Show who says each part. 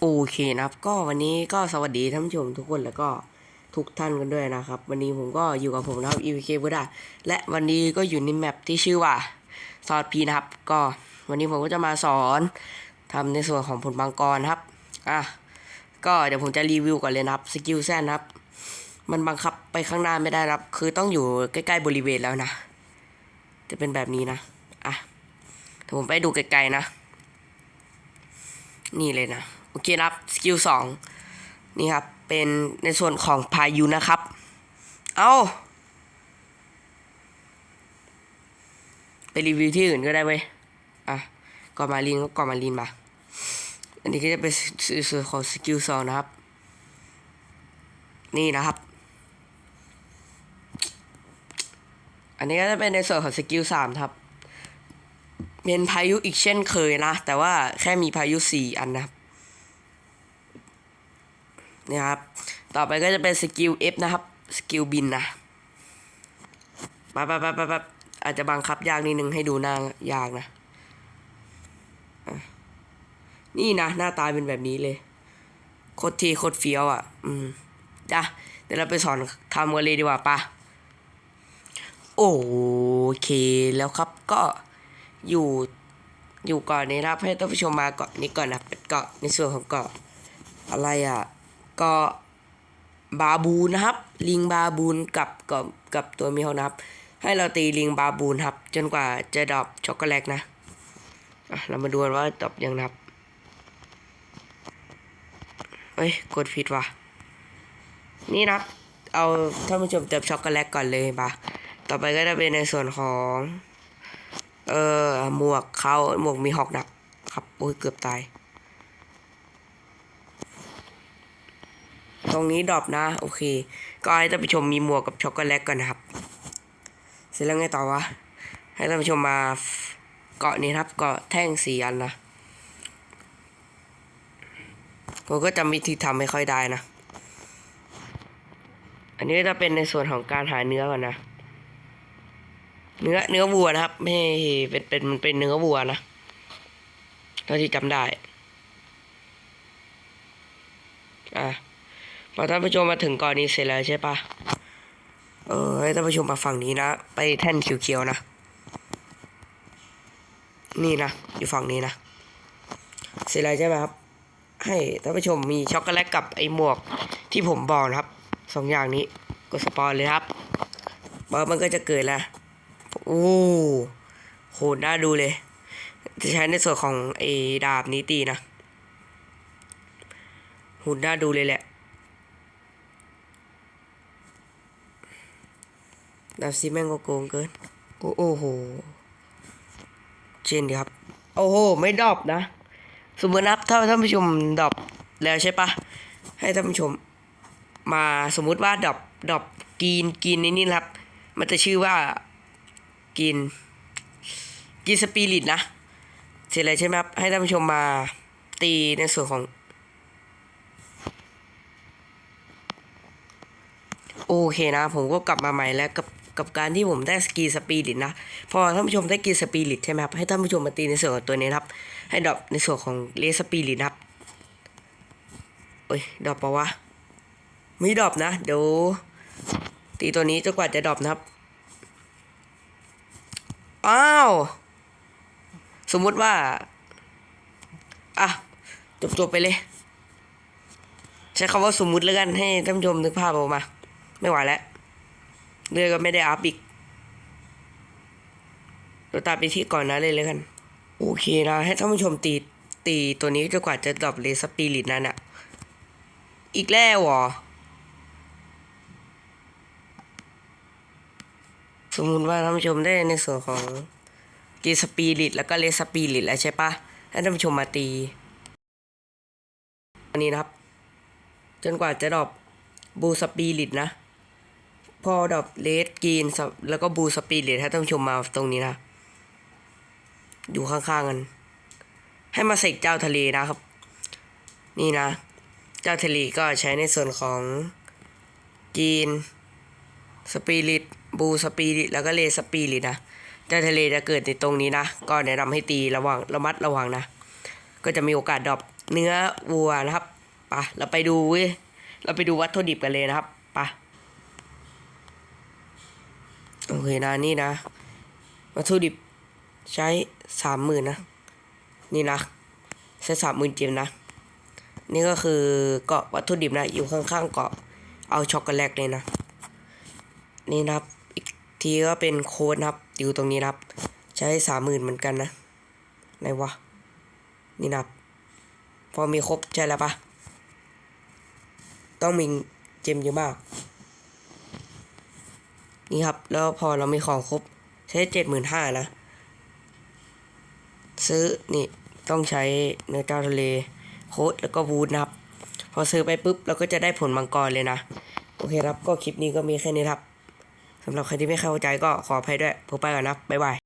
Speaker 1: โอเคนะครับ ก็วันนี้ก็สวัสดีท่านผู้ชมทุกคนแล้วก็ทุกท่านกันด้วยนะครับ วันนี้ผมก็อยู่กับผมนะครับ EVK บุดาและวันนี้ก็อยู่ในแมปที่ชื่อว่าซอสพีนะครับ ก็วันนี้ผมก็จะมาสอนทำในส่วนของผลบางกรนะครับอะก็เดี๋ยวผมจะรีวิวก่อนเลยนะครับสกิลแซนนะครับ มันบังคับไปข้างหน้าไม่ได้นะครับ คือต้องอยู่ใกล้ๆบริเวณแล้วนะ จะเป็นแบบนี้นะอะเดี๋ยวผมไปดูไกลๆนะ นี่เลยนะ อเคนะครับสกิลสองนี่ครับ เป็นในส่วนของพายุนะครับ เอาไปรีวิวที่อื่นก็ได้เว้ย อะก่อนมาลีนก็ก่อนมาลีนมา อันนี้ก็จะเป็นส่วนของสกิลสองนะครับ นี่นะครับ อันนี้ก็จะเป็นในส่วนของสกิลสามครับเป็นพายุอีกเช่นเคยนะ แต่ว่าแค่มีพายุสี่อันนะครับ นี่ครับ ต่อไปก็จะเป็นสกิล F นะครับ สกิลบินนะปั๊บปั๊บปั๊บปั๊บอาจจะบังคับยากนิดนึงให้ดูหน้ายากนะอะนี่นะ หน้าตาเป็นแบบนี้เลย โคตรเทีโคตรเฟี้ยวอะ อืมจ้ะเดี๋ยวเราไปสอนทำกันเลยดีกว่าปะโอเคแล้วครับก็อยู่อยู่ก่อนนี้นะครับให้ท่านผู้ชมมาเกาะนี้ก่อนนะเป็นเกาะในส่วนของเกาะอะไรอะ กาะบาบูนนะครับ ลิงบาบูนกับกับกับตัวมียวนะครับ ให้เราตีลิงบาบูนครับ จนกว่าจะดรอปช็อกโกแลตนะะเรามาดูกันว่าดรอปยังนะครับเอ้ยกดผิดว่ะนี่นะครับ เอาท่านผู้ชมเติมช็อกโกแลตก่อนเลยปะต่อไปก็จะเป็นในส่วนของเออหมวกเขาหมวกมีหอกดักครับ โอ้ยเกือบตาย ตรงนี้ดรอปนะ โอเค ก็ให้ท่านผู้ชมมีหมวกกับช็อกโกแลตก่อนนะครับ เสร็จแล้วไงต่อวะ ให้ท่านผู้ชมมาเกาะนี้ครับ เกาะแท่งสีอันนะผมก็จำวิธีทำไม่ค่อยได้นะ อันนี้จะเป็นในส่วนของการหาเนื้อก่อนนะ เนื้อเนื้อวัวนะครับ ไม่เป็นเป็นมันเป็นเนื้อวัวนะเท่าที่จำได้ อะ พอท่านผู้ชมมาถึงก่อนนี้เสร็จแล้วใช่ปะเออให้ท่านผู้ชมมาฝั่งนี้นะ ไปแท่นเขียวๆนะ นี่นะ อยู่ฝั่งนี้นะ เสร็จแล้วใช่ไหมครับ ให้ท่านผู้ชมมีช็อกโกแลตกับไอหมวกที่ผมบอกนะครับสองอย่างนี้กดสปอนเลยครับบอมันก็จะเกิดแล้วโอ้โหน่าดูเลย จะใช้ในส่วนของไอ้ดาบนี้ตีนะหุ่นน่าดูเลยแหละ ดาบซีแม่งก็โกงเกิน โอ้โอ้โห เช่นดีครับ โอ้โห ไม่ดอปนะ สมมตินับถ้าท่านผู้ชมดอปแล้วใช่ปะ ให้ท่านผู้ชม มาสมมุติว่าดอปดอปกินกินในนี่นะครับ มันจะชื่อว่ากินกินสปิริตนะเสร็จเลยใช่ไหมครับ ให้ท่านผู้ชมมาตีในส่วนของ โอเคนะ ผมก็กลับมาใหม่แล้วกับ กับการที่ผมได้สกีสปีริตนะ พอท่านผู้ชมได้กีสปีริตใช่ไหมครับ ให้ท่านผู้ชมมาตีในส่วนของตัวนี้ครับ ให้ดรอปในส่วนของเลสปีริตนะครับโอ้ยดรอปปะวะ ไม่ดรอปนะ เดี๋ยวตีตัวนี้จนกว่าจะดรอปนะครับ อ้าว สมมุติว่า อะ จบจบไปเลย ใช้คำว่าสมมุติแล้วกันให้ท่านผู้ชมนึกภาพออกมา ไม่ไหวแล้ว เรือก็ไม่ได้อัพอีกเราตามไปที่ก่อนนะเลยเลยกัน โอเคนะ ให้ท่านผู้ชมตีตีตัวนี้จนกว่าจะดรอปเลสปีริตนั่นอะอีกแล้วเหรอ สมมุติว่าท่านผู้ชมได้ในส่วนของกีสปีริตแล้วก็เลสปีริตแล้วใช่ปะให้ท่านผู้ชมมาตีอันนี้นะครับ จนกว่าจะดรอปบูสปีริตนะ พอดอปเลสกรีนแล้วก็บูสปีริตให้ท่านผู้ชมมาตรงนี้นะ อยู่ข้างๆกัน ให้มาเสกเจ้าทะเลนะครับ นี่นะ เจ้าทะเลก็ใช้ในส่วนของกรีนสปิริตบูสปิริตแล้วก็เลสปิริตนะเจ้าทะเลจะเกิดในตรงนี้นะ ก็แนะนำให้ตีระวังระมัดระวังนะ ก็จะมีโอกาสดรอปเนื้อวัวนะครับปะเราไปดูเว้ยเราไปดูวัตถุดิบกันเลยนะครับไปะ โอเคนะนี่นะ วัตถุดิบใช้สามหมื่นนะ นี่นะ ใช้สามหมื่นเจมนะ นี่ก็คือเกาะวัตถุดิบนะ อยู่ข้างๆเกาะเอาช็อกโกแลตเลยนะ นี่นะครับ อีกทีก็เป็นโค้ดนะครับอยู่ตรงนี้นะครับ ใช้สามหมื่นเหมือนกันนะไหนวะ นี่นะครับ พอมีครบใช่แล้วปะต้องมีเจมเยอะมาก นี่ครับ แล้วพอเรามีของครบใช้เจ็ดหมื่นห้านะ ซื้อนี่ต้องใช้เนื้อเจ้าทะเลโค้ดแล้วก็วูดนะครับ พอซื้อไปปุ๊บเราก็จะได้ผลมังกรเลยนะ โอเคครับ ก็คลิปนี้ก็มีแค่นี้ครับสำหรับใครที่ไม่เข้าใจก็ขออภัยด้วยผมไปก่อนนะบ๊ายบาย